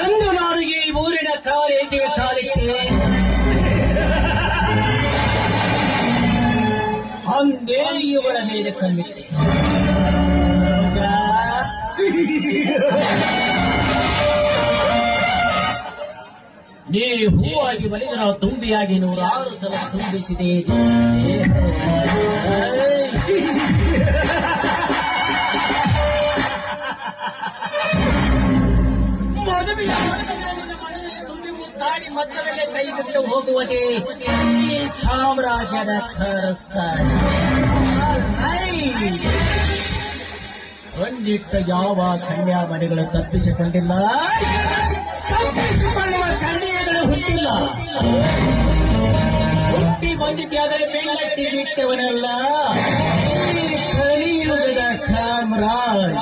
ಎಂದು ನಾನು ಈ ಊರಿನ ಕಾಲೇಜಿಗೆ ಕಾಲಿಟ್ಟೆ ಅಂದೇ ಇವಳ ಮೇಲೆ ಕಣ್ಣಿದೆ ನೀ ಹೂವಾಗಿ ಬಲಿದ ನಾವು ತುಂಬಿಯಾಗಿ ನೂರಾರು ಸಲ ತುಂಬಿಸಿದೆ. ಒಂದಿಟ್ಟ ಯಾವ ಕನ್ಯಾ ಮನೆಗಳು ತಪ್ಪಿಸಿಕೊಂಡಿಲ್ಲ? ತಪ್ಪಿಸಿಕೊಳ್ಳುವ ಕನ್ಯೆಗಳು ಹುಟ್ಟಿಲ್ಲ. ಹುಟ್ಟಿ ಬಂದಿದ್ದಾದರೆ ಬೆಂಗಟ್ಟಿ ಬಿಟ್ಟವನಲ್ಲ. ಕಲಿಯುಗದ ಕಾಮರಾಜ್